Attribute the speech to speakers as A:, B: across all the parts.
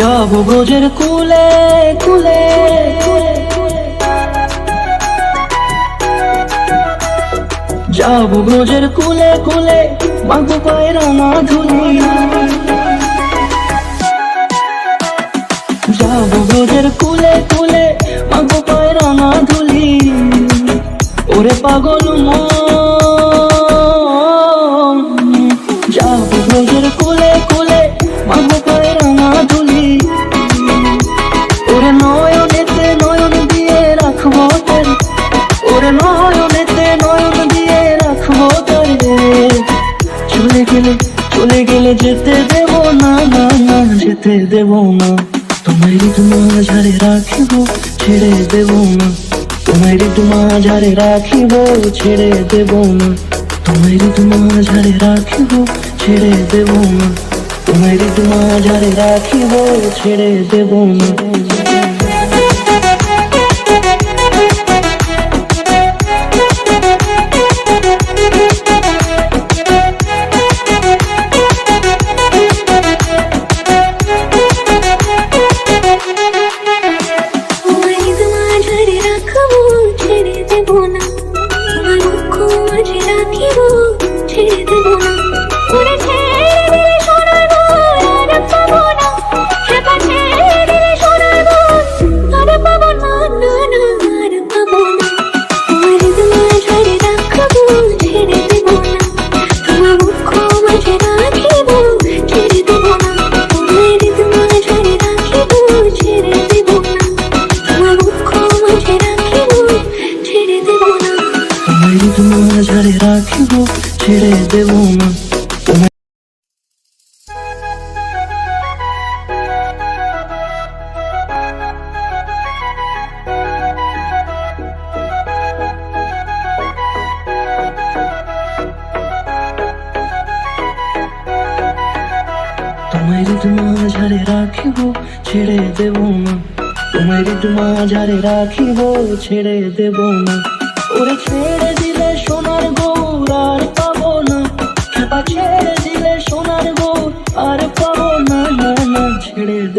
A: যাব ব্রজের কুলে কুলে। যাব ব্রজের কুলে কুলে মাগো পায়ের মাধুরী। যাব কুলে কুলে যেতে দেব না না না যেতে দেব না। তোমার ঝাড়ে রাখিব, ছেড়ে দেব না। তোমার ঝাড়ে রাখিব, ছেড়ে দেব না। তোমার ঝাড়ে রাখিব, ছেড়ে দেব না। তোমার ঝাড়ে রাখিব, ছেড়ে দেব না।
B: ছেড়ে দেব না রাখিব ছেড়ে দেব রাখিব ছেড়ে দেব না
A: ওরে ছেড়ে দিলে সোনার গৌর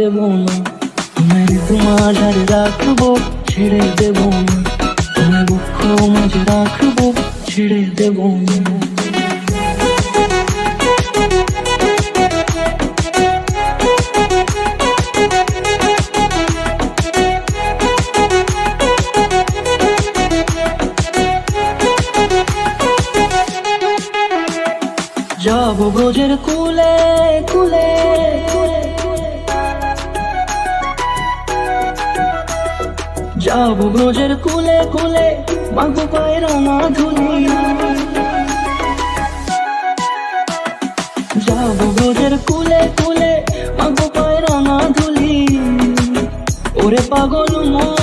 A: দেব না। তোমার মাঝারে রাখব, ছেড়ে দেব না। তোমার বুক মাঝে রাখব, ছেড়ে দেব না। যাব ব্রজের কুলে কুলে যাব ব্রজের কুলে কুলে, মাগো পায়ের মাধুলি যাব ব্রজের কুলে কুলে, মাগো পায়ের মাধুলি ওরে পাগল মন।